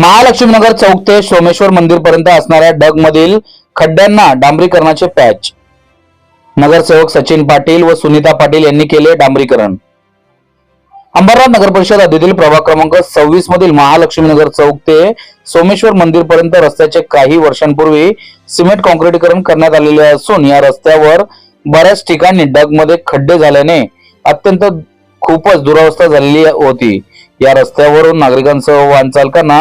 महालक्ष्मीनगर चौक ते सोमेश्वर मंदिर पर्यंत असणाऱ्या डग मधील खड्ड्यांना डांबरीकरणाचे पॅच. नगरसेवक सचिन पाटील व सुनीता पाटील यांनी केले डांबरीकरण. अंबरनाथ नगर परिषद हद्दीतील प्रभाग क्रमांक सव्वीस मधील महालक्ष्मीनगर चौक ते सोमेश्वर मंदिर पर्यंत रस्त्याचे काही वर्षांपूर्वी सिमेंट कॉन्क्रिटीकरण करण्यात आलेले असून या रस्त्यावर बऱ्याच ठिकाणी डगमध्ये खड्डे झाल्याने अत्यंत खूपच दुरावस्था झालेली होती. या रस्त्यावरून नागरिकांसह वाहन चालकांना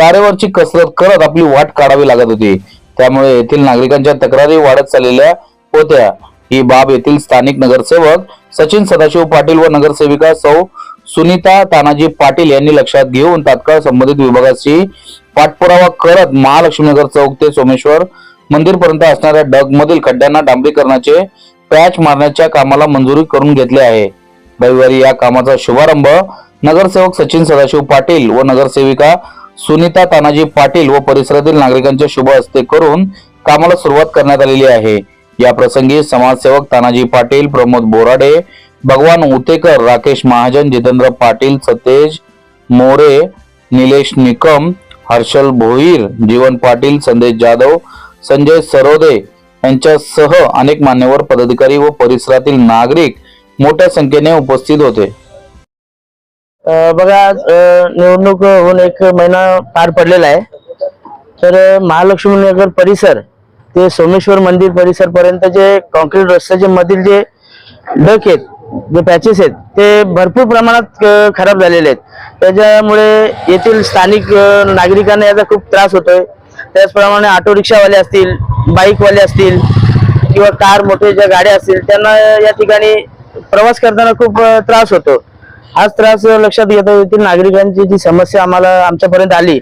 तारेवरची कसरत करत आपली वाट काढावी लागत होती. त्यामुळे येथील नागरिकांच्या तक्रारी वाढत चाललेल्या होत्या. ही बाब येथील स्थानिक नगरसेवक सचिन सदाशिव पाटील व नगरसेविका सौ सुनीता तानाजी पाटील यांनी लक्षात घेऊन तात्काळ संबंधित विभागाशी पाठपुरावा करत महालक्ष्मीनगर चौक ते सोमेश्वर मंदिर पर्यंत असणाऱ्या डग मधील खड्ड्यांना डांबरीकरणाचे पॅच मारण्याच्या कामाला मंजुरी करून घेतले आहे. रविवारी या कामाचा शुभारंभ नगरसेवक सचिन सदाशिव पाटील व नगरसेविका सुनीता तानाजी पाटील व परिसरातील नागरिकांच्या शुभ हस्ते करून कामाला सुरुवात करण्यात आलेली आहे. या प्रसंगी समाजसेवक तानाजी पाटील प्रमोद बोराडे भगवान उतेकर राकेश महाजन जितेंद्र पाटील सतेज मोरे निलेश निकम हर्षल भोईर जीवन पाटील संदेश जाधव संजय सरोदे यांच्यासह अनेक मान्यवर पदाधिकारी व परिसरातील नागरिक मोठ्या संख्येने उपस्थित होते. बघा आज, निवडणूक होऊन एक महिना पार पडलेला आहे. तर महालक्ष्मीनगर महालक्ष्मी नगर परिसर ते सोमेश्वर मंदिर परिसर पर्यंत जे कॉन्क्रीट रस्त्याचे मधील जे डक आहेत जे पॅचेस आहेत ते भरपूर प्रमाणात खराब झालेले आहेत. त्याच्यामुळे येथील स्थानिक नागरिकांना याचा खूप त्रास होतोय. त्याचप्रमाणे ऑटो रिक्षावाले असतील बाईकवाले असतील किंवा कार मोठे ज्या गाड्या असतील त्यांना या ठिकाणी प्रवास करताना खूप त्रास होतो. हाच त्रास लक्षात घेता येथील नागरिकांची जी समस्या आम्हाला आमच्यापर्यंत आली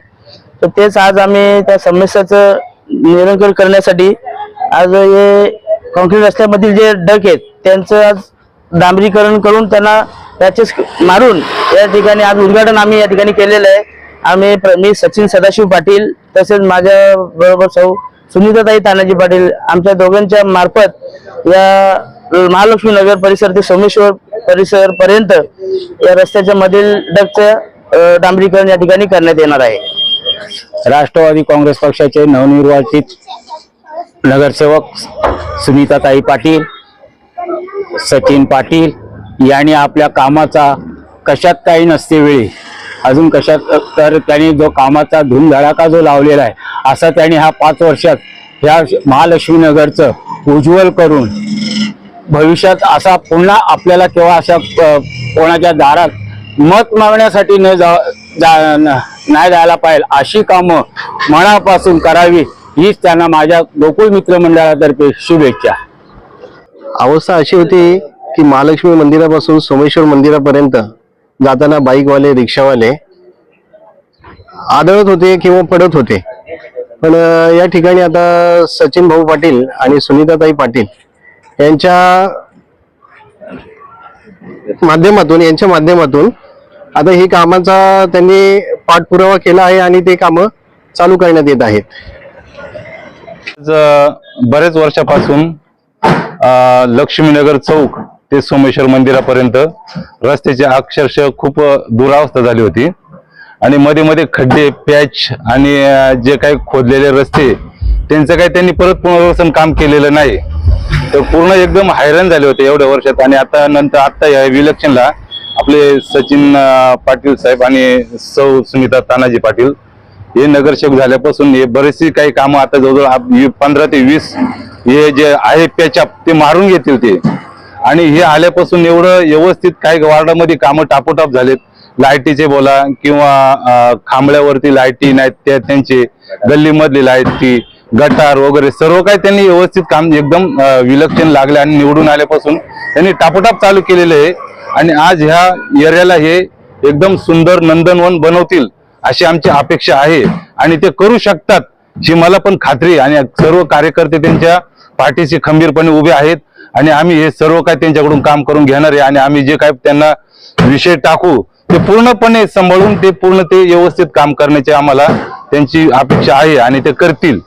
तर तेच आज आम्ही त्या समस्याचं निराकरण करण्यासाठी आज हे कॉन्क्रीट रस्त्यामधील जे डक आहेत त्यांचं आज डांबरीकरण करून त्यांना त्याचेच मारून या ठिकाणी आज उद्घाटन आम्ही या ठिकाणी केलेलं आहे. आम्ही प्र- मी सचिन सदाशिव पाटील तसेच माझ्या बरोबर सौ सुनीताताई तानाजी पाटील आमच्या दोघांच्या मार्फत या महालक्ष्मी नगर परिसर ते सोमेश्वर परिसर पर्यंत या रस्त्याच्या मधील डगचं डांबरीकरण या ठिकाणी करण्यात येणार आहे. राष्ट्रवादी काँग्रेस पक्षाचे नवनिर्वाचित नगरसेवक सुनीताताई पाटील सचिन पाटील यांनी आपल्या कामाचा कशात काही नसते वेळी अजून कशात तर त्यांनी जो कामाचा धूमधडाका जो लावलेला आहे असा त्यांनी हा पाच वर्षात ह्या महालक्ष्मी नगरचं उज्ज्वल करून भविष्यात असा पुन्हा आपल्याला किंवा अशा कोणाच्या दारात मत मागण्यासाठी न जा जा- नाही जायला पाहिजे अशी कामं मनापासून करावी हीच त्यांना माझ्या गोकुळ मित्र मंडळातर्फे शुभेच्छा. अवस्था अशी होती की महालक्ष्मी मंदिरापासून सोमेश्वर मंदिरापर्यंत जाताना बाईकवाले रिक्षावाले आदळत होते किंवा पडत होते. पण या ठिकाणी आता सचिन भाऊ पाटील आणि सुनीताताई पाटील यांच्या माध्यमातून यांच्या माध्यमातून आता ही कामाचा त्यांनी पाठपुरावा केला आहे आणि ते कामं चालू करण्यात येत आहेत. बरेच वर्षापासून लक्ष्मीनगर चौक ते सोमेश्वर मंदिरापर्यंत रस्त्याची अक्षरशः खूप दुरावस्था झाली होती. आणि मध्ये मध्ये खड्डे पॅच आणि जे काही खोदलेले रस्ते त्यांचं काही त्यांनी परत पुनर्वसन काम केलेलं नाही. तर पूर्ण एकदम हैराण झाले होते एवढ्या वर्षात. आणि आता नंतर आता या विलक्षणला आपले सचिन पाटील साहेब आणि सौ सुनीता तानाजी पाटील हे नगरसेवक झाल्यापासून हे बरेचशी काही कामं आता जवळजवळ पंधरा ते वीस हे जे आहे पॅचअप ते मारून घेतील ते. आणि हे आल्यापासून एवढं व्यवस्थित काही वार्डामध्ये कामं टापोटाप झालेत. लाईटीचे बोला किंवा खांबळ्यावरती लाईटी नाहीत त्या त्यांचे गल्लीमधली लाईटी गटार वगैरे सर्व काही त्यांनी व्यवस्थित काम एकदम विलक्षण लागले आणि निवडून आल्यापासून त्यांनी टापोटाप चालू केलेले आहे. आणि आज ह्या एरियाला हे एकदम सुंदर नंदनवन बनवतील अशी आमची अपेक्षा आहे. आणि ते करू शकतात ही मला पण खात्री आणि सर्व कार्यकर्ते त्यांच्या पाठीशी खंबीरपणे उभे आहेत. आणि आम्ही हे सर्व काय त्यांच्याकडून काम करून घेणार आहे. आणि आम्ही जे काय त्यांना विषय टाकू ते पूर्णपणे सांभाळून ते पूर्ण ते व्यवस्थित काम करण्याची आम्हाला त्यांची अपेक्षा आहे आणि ते करतील.